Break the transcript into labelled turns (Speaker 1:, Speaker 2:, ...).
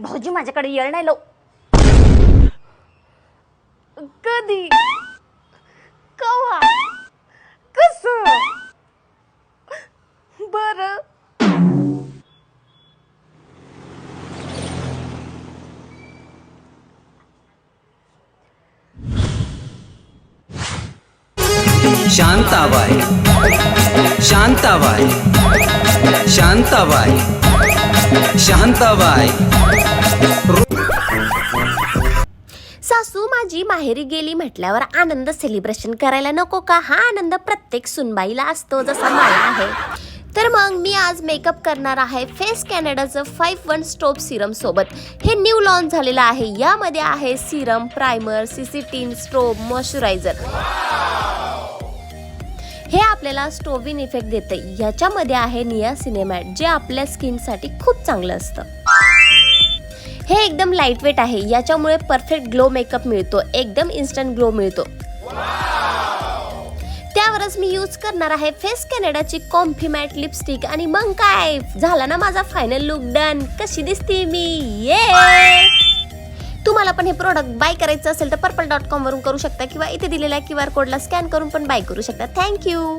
Speaker 1: भाऊजी माझ्याकडे येळ नाही लो. कधी? कवा कस? बर.
Speaker 2: शांताबाई. शांताबाई. शांताबाई. शांताबाई.
Speaker 3: सासू माझी माहेरी गेली म्हटल्यावर आनंद सेलिब्रेशन करायला नको का? हा आनंद प्रत्येक सुनबाईला असतो जसा मला आहे. तर मग मी आज मेकअप करणार आहे फेस कॅनडाचं फाईव्ह वन स्टोप सिरम सोबत. हे न्यू लॉन्च झालेलं आहे. यामध्ये आहे सिरम प्रायमर सिसिटीन स्टोप मॉइश्चरायझर हे आपल्याला स्टोविन इफेक्ट देते. याच्यामध्ये आहे निया सिनेमॅट जे आपल्या स्किनसाठी खूप चांगलं असतं. हे एकदम लाइट वेट आहे. याच्यामुळे परफेक्ट ग्लो मेकअप मिळतो. एकदम इन्स्टंट ग्लो मिळतो. त्यावरच मी यूज करणार आहे फेस कॅनडाची कॉम्फी मॅट लिपस्टिक आणि मग काय? झाला ना माझा फायनल लुक डन कशी दिसते मी? ये तुम्हाला पण हे प्रोडक्ट बाय करायचं असेल तर पर्पल डॉट कॉमवरून करू शकता किंवा इथे दिलेल्या क्यू आर कोडला स्कॅन करून पण बाय करू शकता. थँक्यू